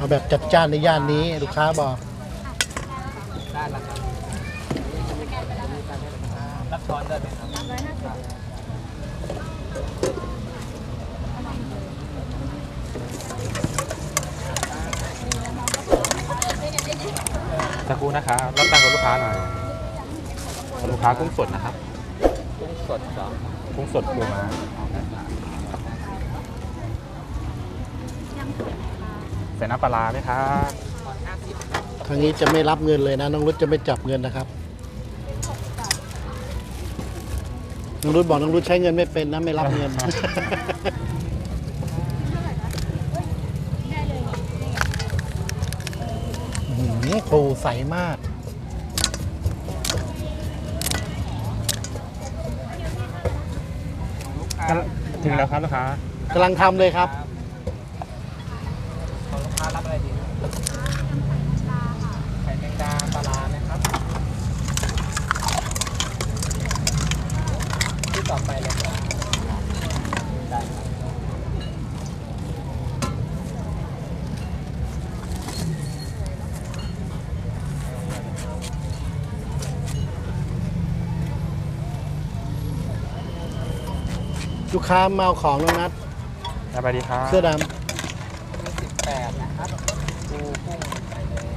เอาแบบจัดจ้านในย่านนี้ลูกค้าบอกได้แล้วครับรับช้อนได้ไหมครับสักครู่นะครับรับตังค์กับลูกค้าหน่อยลูกค้ากุ้งสดนะครับ กุ้งสดเหรอกุ้งสดปูมา ส่น้ำปลาร้าไหมครับทางนี้จะไม่รับเงินเลยนะน้องรุดจะไม่จับเงินนะครับน้องรุดบอกน้องรุดใช้เงินไม่เป็นนะไม่รับเงินอื้อหือปูใสมาก ถึงแล้วครับลูกค้ากำลังทำเลยครับ ของลูกค้ารับอะไรดีไข่แมงดาปลาร้าไหมครับที่ต่อไปเลยครับได้ครับ ลูกค้ามาเอาของน้องนัดสวัสดีครับเสื้อดสิบแปดนะครับปูกุ้งใส่เลย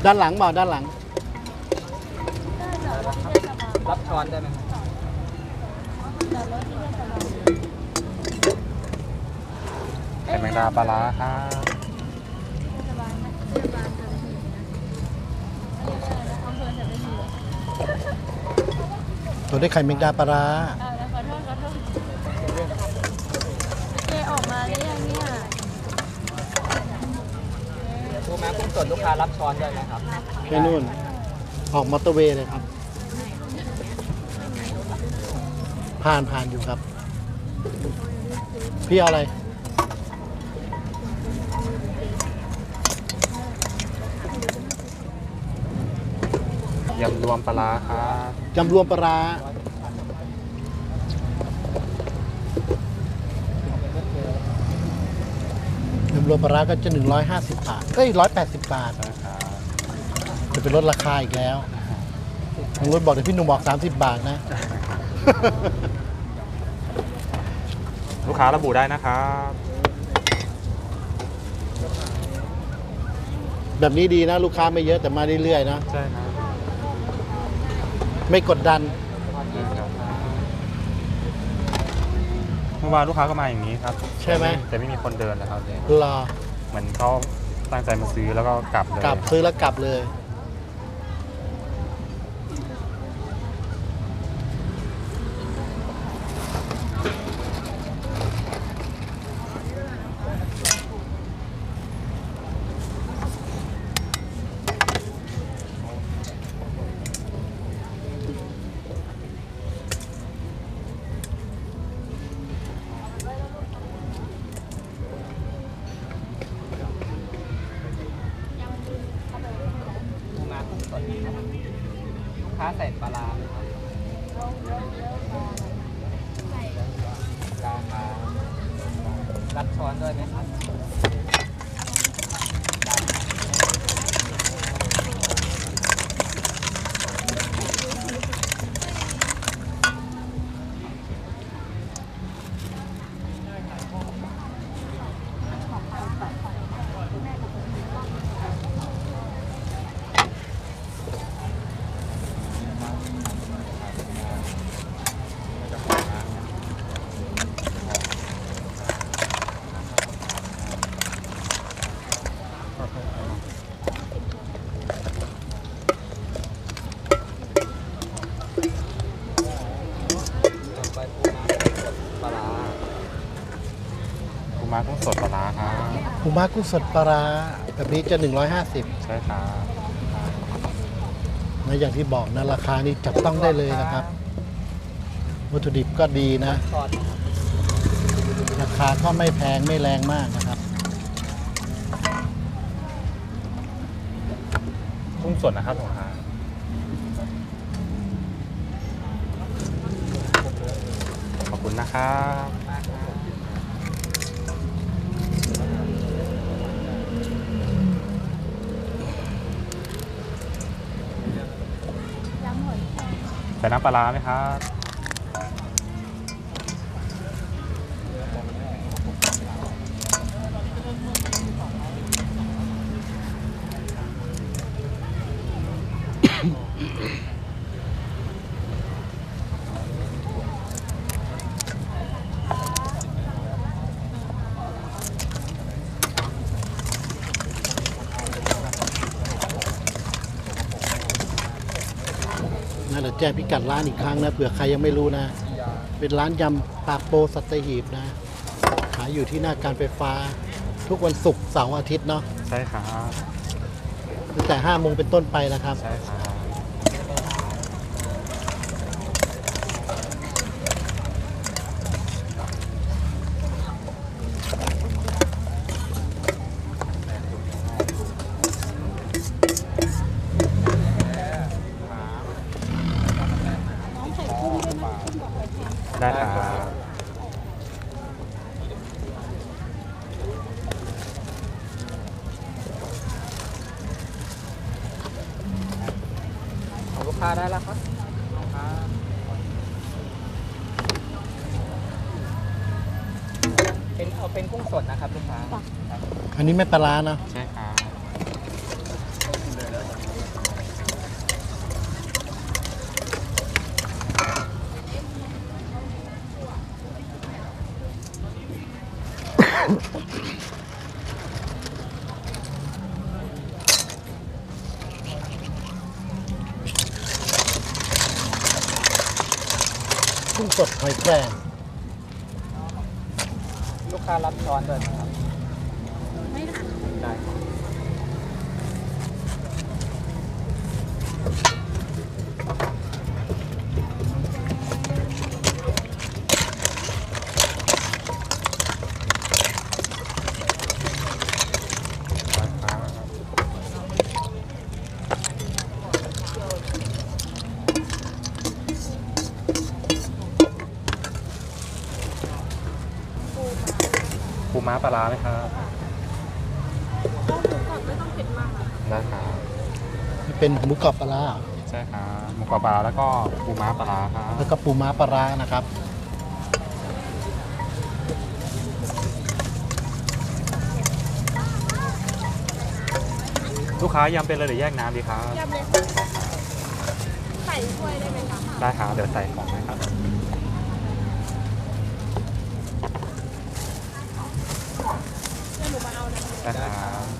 ำด้านหลังบอกด้านหลัง รับช้อนได้ไหมครับไข่แมงดาปลาร้าครับ ตัวได้ไข่เมงดาปลาร้าอ่าขอโทษขอโทษเจออกมาหรือยังเนี่ยปูม้ากุ้งสดลูกค้ารับช้อนได้ไหมครับ แค่นู่น ออกมอเตอร์เวย์เลยครับ ผ่านผ่านอยู่ครับ พี่เอาอะไร ยำรวมปลาร้าครับยำรวมปลาร้ายำรวมปลาร้าก็จะ 150 บาทเอ้ย180 บาท นะครับจะเป็นลดราคาอีกแล้วทางรถบอกเดี๋ยวพี่หนุ่มบอก 30 บาทนะ ลูกค้าระบุได้นะครับแบบนี้ดีนะ ลูกค้าไม่เยอะแต่มาเรื่อยๆนะ ใช่ครับ ไม่กดดัน เมื่อวานลูกค้าก็มาอย่างนี้ครับใช่ไหม แต่ไม่มีคนเดินนะครับเนี่ยรอเหมือนเขาตั้งใจมาซื้อแล้วก็กลับเลยกลับซื้อแล้วกลับเลย ม้ากุ้นะครับลูกค้าใส่ปลาร้าไหมครับราคารัดช้อนด้วยไหมครับได้ครับ ต่อไปปูม้ากุ้งสดปลาร้าปูม้ากุ้งสดปลาร้าครับ ปู ม้ากุ้งสดปลาร้าแบบนี้จะ 150 ใช่ครับนะอย่างที่บอกนะราคานี้จับต้องได้เลยนะครับ วัตถุดิบก็ดีนะทอดราคาก็ไม่แพงไม่แรงมากนะครับ กุ้งสดนะครับลูกค้าขอบคุณนะครับ ใส่น้ำปลาร้าไหมครับ นะเดี๋ยว แจ้งพิกัดร้านอีกครั้งนะเผื่อใครยังไม่รู้นะ เป็นร้านยำปากโปสัตหีบนะ ขายอยู่ที่หน้าการไฟฟ้า ทุกวันศุกร์เสาร์อาทิตย์เนาะใช่ครับตั้งแต่5โมงเป็นต้นไปนะครับ ใช่ครับ ได้ครับ ของลูกค้าได้แล้วครับลูกค้า เป็นเอาเป็นกุ้งสดนะครับลูกค้าอันนี้ไม่ปลาร้านะใช่ครับกุ้งสดหอยแครง ลูกค้ารับช้อนด้วยนะครับ ปูม้าปลาร้าไหมครับต้องหมูกรอบไม่ต้องเผ็ดมากอะได้ครับเป็นหมูกรอบปลาร้าเหรอใช่ครับหมูกรอบปลาแล้วก็ปูม้าปลาร้าครับแล้วก็ปูม้าปลาร้านะครับ ลูกค้ายำเป็นเลยหรือแยกน้ำดีครับยำเลยค่ะใส่ถ้วยได้ไหมคะได้ครับเดี๋ยวใส่ของนะครับ เดี๋ยวห นะครับ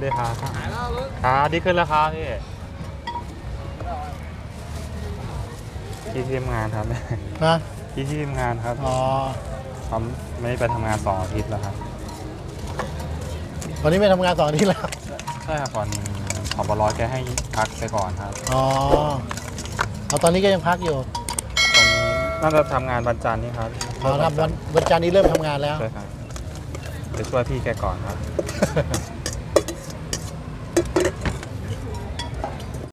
ไม่ได้พาครับครับดีขึ้นแล้วครับพี่ที่ที่ทำงานครับนะที่ที่ทำงานครับอ๋อทำไม่ได้ไปทำงานสองอาทิตย์แล้วครับตอนนี้ไม่ทำงานต่อาที่แล้วใช่ครับก่อนขอบรอแกให้พักไปก่อนครับอ๋อเอาตอนนี้ก็ยังพักอยู่ตอนนี้น่าจะทำงานวันจันทร์นี่ครับอ๋อครับวันวันจันทร์นี้เริ่มทำงานแล้วใช่ครับไปช่วยพี่แกก่อนครับ